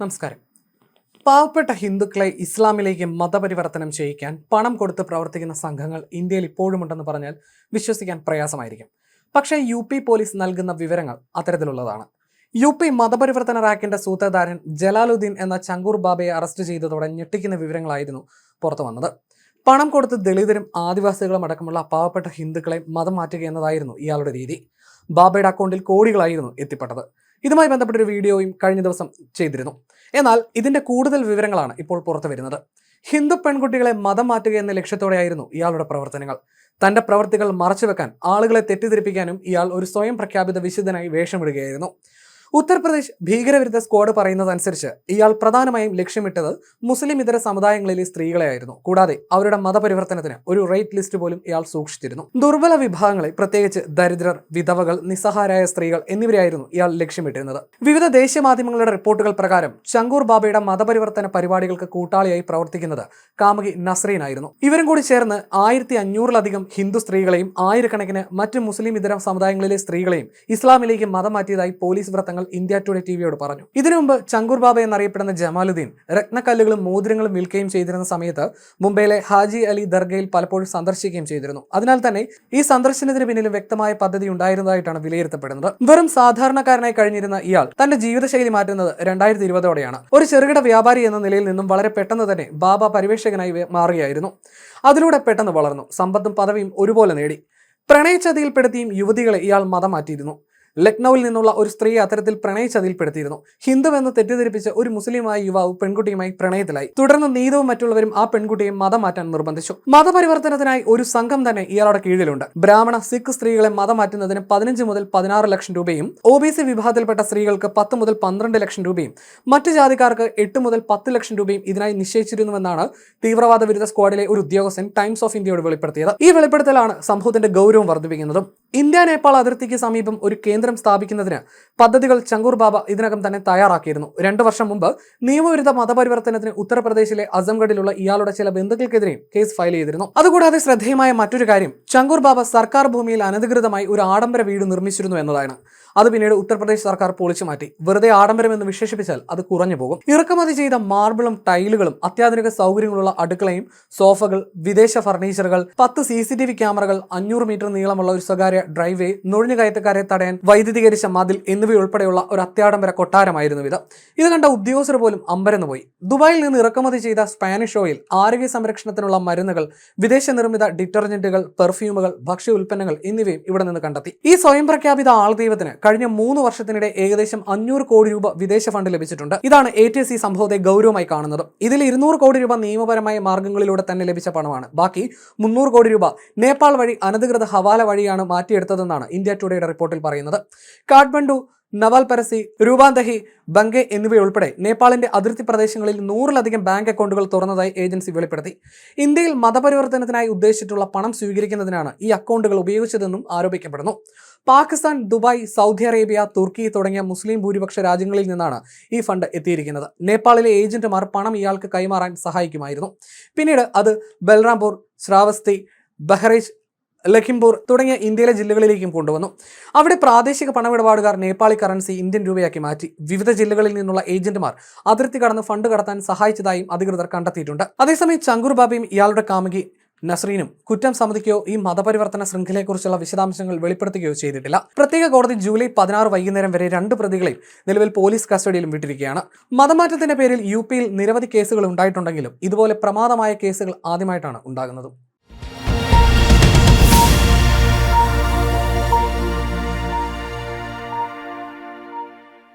നമസ്കാരം. പാവപ്പെട്ട ഹിന്ദുക്കളെ ഇസ്ലാമിലേക്ക് മതപരിവർത്തനം ചെയ്യിക്കാൻ പണം കൊടുത്ത് പ്രവർത്തിക്കുന്ന സംഘങ്ങൾ ഇന്ത്യയിൽ ഇപ്പോഴുമുണ്ടെന്ന് പറഞ്ഞാൽ വിശ്വസിക്കാൻ പ്രയാസമായിരിക്കും. പക്ഷേ യു പി പോലീസ് നൽകുന്ന വിവരങ്ങൾ അത്തരത്തിലുള്ളതാണ്. യു പി മതപരിവർത്തന റാക്കിന്റെ സൂത്രധാരൻ ജലാലുദ്ദീൻ എന്ന ചങ്കൂർ ബാബയെ അറസ്റ്റ് ചെയ്തതോടെ ഞെട്ടിക്കുന്ന വിവരങ്ങളായിരുന്നു പുറത്തു വന്നത്. പണം കൊടുത്ത് ദളിതരും ആദിവാസികളും അടക്കമുള്ള പാവപ്പെട്ട ഹിന്ദുക്കളെ മതം മാറ്റുക എന്നതായിരുന്നു ഇയാളുടെ രീതി. ബാബയുടെ അക്കൗണ്ടിൽ കോടികളായിരുന്നു എത്തിപ്പെട്ടത്. ഇതുമായി ബന്ധപ്പെട്ട ഒരു വീഡിയോയും കഴിഞ്ഞ ദിവസം ചെയ്തിരുന്നു. എന്നാൽ ഇതിന്റെ കൂടുതൽ വിവരങ്ങളാണ് ഇപ്പോൾ പുറത്തു വരുന്നത്. ഹിന്ദു പെൺകുട്ടികളെ മതം മാറ്റുക എന്ന ലക്ഷ്യത്തോടെയായിരുന്നു ഇയാളുടെ പ്രവർത്തനങ്ങൾ. തന്റെ പ്രവർത്തികൾ മറച്ചുവെക്കാൻ ആളുകളെ തെറ്റിദ്ധരിപ്പിക്കാനും ഇയാൾ ഒരു സ്വയം പ്രഖ്യാപിത വിശുദ്ധനായി വേഷമിടുകയായിരുന്നു. ഉത്തർപ്രദേശ് ഭീകരവിരുദ്ധ സ്ക്വാഡ് പറയുന്നതനുസരിച്ച് ഇയാൾ പ്രധാനമായും ലക്ഷ്യമിട്ടത് മുസ്ലിം ഇതര സമുദായങ്ങളിലെ സ്ത്രീകളെയായിരുന്നു. കൂടാതെ അവരുടെ മതപരിവർത്തനത്തിന് ഒരു റേറ്റ് ലിസ്റ്റ് പോലും ഇയാൾ സൂക്ഷിച്ചിരുന്നു. ദുർബല വിഭാഗങ്ങളെ പ്രത്യേകിച്ച് ദരിദ്രർ വിധവകൾ നിസ്സഹാരായ സ്ത്രീകൾ എന്നിവരെയായിരുന്നു ഇയാൾ ലക്ഷ്യമിട്ടിരുന്നത്. വിവിധ ദേശീയ മാധ്യമങ്ങളുടെ റിപ്പോർട്ടുകൾ പ്രകാരം ചങ്കൂർ ബാബയുടെ മതപരിവർത്തന പരിപാടികൾക്ക് കൂട്ടാളിയായി പ്രവർത്തിക്കുന്നത് കാമുകി നസ്രീൻ ആയിരുന്നു ഇവരും കൂടി ചേർന്ന് ആയിരത്തി അഞ്ഞൂറിലധികം ഹിന്ദു സ്ത്രീകളെയും ആയിരക്കണക്കിന് മറ്റ് മുസ്ലിം ഇതര സമുദായങ്ങളിലെ സ്ത്രീകളെയും ഇസ്ലാമിലേക്ക് മതം മാറ്റിയതായി പോലീസ് വൃത്തങ്ങൾ ഇന്ത്യ ടുഡേ ടിവിയോട് പറഞ്ഞു. ഇതിനു മുമ്പ് ചങ്കൂർ ബാബ എന്നറിയപ്പെടുന്ന ജമാലുദ്ദീൻ രത്നക്കല്ലുകളും മോതിരങ്ങളും വിൽക്കുകയും ചെയ്തിരുന്ന സമയത്ത് മുംബൈയിലെ ഹാജി അലി ദർഗയിൽ പലപ്പോഴും സന്ദർശിക്കുകയും ചെയ്തിരുന്നു. അതിനാൽ തന്നെ ഈ സന്ദർശനത്തിന് പിന്നിലും വ്യക്തമായ പദ്ധതി ഉണ്ടായിരുന്നതായിട്ടാണ് വിലയിരുത്തപ്പെടുന്നത്. വെറും സാധാരണക്കാരനായി കഴിഞ്ഞിരുന്ന ഇയാൾ തന്റെ ജീവിതശൈലി മാറ്റുന്നത് രണ്ടായിരത്തി ഇരുപതോടെയാണ് ഒരു ചെറുകിട വ്യാപാരി എന്ന നിലയിൽ നിന്നും വളരെ പെട്ടെന്ന് തന്നെ ബാബ പരിവേഷകനായി മാറുകയായിരുന്നു. അതിലൂടെ പെട്ടെന്ന് വളർന്നു. സമ്പത്തും പദവിയും ഒരുപോലെ നേടി. പ്രണയച്ചതിയിൽപ്പെടുത്തിയും യുവതികളെ ഇയാൾ മതം മാറ്റിയിരുന്നു. ലക്നൌവിൽ നിന്നുള്ള ഒരു സ്ത്രീയെ അത്തരത്തിൽ പ്രണയച്ചതിയിൽപ്പെടുത്തിയിരുന്നു ഹിന്ദുവെന്ന് തെറ്റിദ്ധരിപ്പിച്ച ഒരു മുസ്ലിമായ യുവാവ് പെൺകുട്ടിയുമായി പ്രണയത്തിലായി. തുടർന്ന് നീതവും മറ്റുള്ളവരും ആ പെൺകുട്ടിയെ മതം മാറ്റാൻ നിർബന്ധിച്ചു. മതപരിവർത്തനത്തിനായി ഒരു സംഘം തന്നെ ഇയാളുടെ കീഴിലുണ്ട്. ബ്രാഹ്മണ സിഖ് സ്ത്രീകളെ മതം മാറ്റുന്നതിന് പതിനഞ്ച് മുതൽ പതിനാറ് ലക്ഷം രൂപയും ഒ ബി സി വിഭാഗത്തിൽപ്പെട്ട സ്ത്രീകൾക്ക് പത്ത് മുതൽ പന്ത്രണ്ട് ലക്ഷം രൂപയും മറ്റു ജാതിക്കാർക്ക് എട്ട് മുതൽ പത്ത് ലക്ഷം രൂപയും ഇതിനായി നിശ്ചയിച്ചിരുന്നുവെന്നാണ് തീവ്രവാദ വിരുദ്ധ സ്ക്വാഡിലെ ഒരു ഉദ്യോഗസ്ഥൻ ടൈംസ് ഓഫ് ഇന്ത്യയോട് വെളിപ്പെടുത്തിയത്. ഈ വെളിപ്പെടുത്തലാണ് സംഭവത്തിന്റെ ഗൗരവം വർദ്ധിപ്പിക്കുന്നതും. ഇന്ത്യ നേപ്പാൾ അതിർത്തിക്ക് സമീപം ഒരു കേന്ദ്രം സ്ഥാപിക്കുന്നതിന് പദ്ധതികൾ ചങ്കൂർ ബാബ ഇതിനകം തന്നെ തയ്യാറാക്കിയിരുന്നു. രണ്ടു വർഷം മുമ്പ് നിയമവിരുദ്ധ മതപരിവർത്തനത്തിന് ഉത്തർപ്രദേശിലെ അസംഗഡിലുള്ള ഇയാളുടെ ചില ബന്ധുക്കൾക്കെതിരെയും കേസ് ഫയൽ ചെയ്തിരുന്നു. അതുകൂടാതെ ശ്രദ്ധേയമായ മറ്റൊരു കാര്യം ചങ്കൂർ ബാബ സർക്കാർ ഭൂമിയിൽ അനധികൃതമായി ഒരു ആഡംബര വീട് നിർമ്മിച്ചിരുന്നു എന്നതാണ്. അത് പിന്നീട് ഉത്തർപ്രദേശ് സർക്കാർ പൊളിച്ചു മാറ്റി. വെറുതെ ആഡംബരം എന്ന് വിശേഷിപ്പിച്ചാൽ അത് കുറഞ്ഞു പോകും. ഇറക്കുമതി ചെയ്ത മാർബിളും ടൈലുകളും അത്യാധുനിക സൗകര്യങ്ങളുള്ള അടുക്കളയും സോഫകൾ വിദേശ ഫർണിച്ചറുകൾ പത്ത് സി ക്യാമറകൾ അഞ്ഞൂറ് മീറ്റർ നീളമുള്ള ഒരു സ്വകാര്യ ഡ്രൈവേ നുഴഞ്ഞുകയറ്റക്കാരെ തടയാൻ വൈദ്യുതീകരിച്ച മതിൽ എന്നിവയുൾപ്പെടെയുള്ള ഒരു അത്യാഡംബര കൊട്ടാരമായിരുന്നു ഇത്. ഇത് കണ്ട ഉദ്യോഗസ്ഥർ പോലും അമ്പരന്ന് പോയി ദുബായിൽ നിന്ന് ഇറക്കുമതി ചെയ്ത സ്പാനിഷ് ഓയിൽ ആരോഗ്യ സംരക്ഷണത്തിനുള്ള മരുന്നുകൾ വിദേശ നിർമ്മിത ഡിറ്റർജന്റുകൾ പെർഫ്യൂമുകൾ ഭക്ഷ്യ ഉൽപ്പന്നങ്ങൾ എന്നിവയും ഇവിടെ നിന്ന് കണ്ടെത്തി. ഈ സ്വയം പ്രഖ്യാപിത ആൾദൈവത്തിന് കഴിഞ്ഞ മൂന്ന് വർഷത്തിനിടെ ഏകദേശം അഞ്ഞൂറ് കോടി രൂപ വിദേശ ഫണ്ട് ലഭിച്ചിട്ടുണ്ട്. ഇതാണ് എ ടി എസ് ഈ സംഭവത്തെ ഗൗരവമായി കാണുന്നത്. ഇതിൽ ഇരുന്നൂറ് കോടി രൂപ നിയമപരമായ മാർഗങ്ങളിലൂടെ തന്നെ ലഭിച്ച പണമാണ്. ബാക്കി മുന്നൂറ് കോടി രൂപ നേപ്പാൾ വഴി അനധികൃത ഹവാല വഴിയാണ് മാറ്റിയെടുത്തതെന്നാണ് ഇന്ത്യ ടുഡേയുടെ റിപ്പോർട്ടിൽ പറയുന്നത്. കാഠ്മണ്ഡു നവാൽ പരസി രൂപാന്തഹി ബംഗെ എന്നിവയുൾപ്പെടെ നേപ്പാളിന്റെ അതിർത്തി പ്രദേശങ്ങളിൽ നൂറിലധികം ബാങ്ക് അക്കൗണ്ടുകൾ തുറന്നതായി ഏജൻസി വെളിപ്പെടുത്തി. ഇന്ത്യയിൽ മതപരിവർത്തനത്തിനായി ഉദ്ദേശിച്ചിട്ടുള്ള പണം സ്വീകരിക്കുന്നതിനാണ് ഈ അക്കൗണ്ടുകൾ ഉപയോഗിച്ചതെന്നും ആരോപിക്കപ്പെടുന്നു. പാകിസ്ഥാൻ ദുബായ് സൗദി അറേബ്യ തുർക്കി തുടങ്ങിയ മുസ്ലിം ഭൂരിപക്ഷ രാജ്യങ്ങളിൽ നിന്നാണ് ഈ ഫണ്ട് എത്തിയിരിക്കുന്നത്. നേപ്പാളിലെ ഏജന്റുമാർ പണം ഇയാൾക്ക് കൈമാറാൻ സഹായിക്കുമായിരുന്നു. പിന്നീട് അത് ബൽറാംപൂർ ശ്രാവസ്തി ബഹ്റൈച്ച് ലഖിംപൂർ തുടങ്ങിയ ഇന്ത്യയിലെ ജില്ലകളിലേക്കും കൊണ്ടുവന്നു. അവിടെ പ്രാദേശിക പണമിടപാടുകാർ നേപ്പാളി കറൻസി ഇന്ത്യൻ രൂപയാക്കി മാറ്റി. വിവിധ ജില്ലകളിൽ നിന്നുള്ള ഏജന്റുമാർ അതിർത്തി കടന്ന് ഫണ്ട് കടത്താൻ സഹായിച്ചതായും അധികൃതർ കണ്ടെത്തിയിട്ടുണ്ട്. അതേസമയം ചങ്കൂർ ബാബയും ഇയാളുടെ കാമുകി നസ്രീനും കുറ്റം സമ്മതിക്കുകയോ ഈ മതപരിവർത്തന ശൃംഖലയെക്കുറിച്ചുള്ള വിശദാംശങ്ങൾ വെളിപ്പെടുത്തുകയോ ചെയ്തിട്ടില്ല. പ്രത്യേക കോടതി ജൂലൈ പതിനാറ് വൈകുന്നേരം വരെ രണ്ട് പ്രതികളെയും നിലവിൽ പോലീസ് കസ്റ്റഡിയിലും വിട്ടിരിക്കുകയാണ്. മതമാറ്റത്തിന്റെ പേരിൽ യു പിയിൽ നിരവധി കേസുകൾ ഉണ്ടായിട്ടുണ്ടെങ്കിലും ഇതുപോലെ പ്രമാദമായ കേസുകൾ ആദ്യമായിട്ടാണ് ഉണ്ടാകുന്നത്.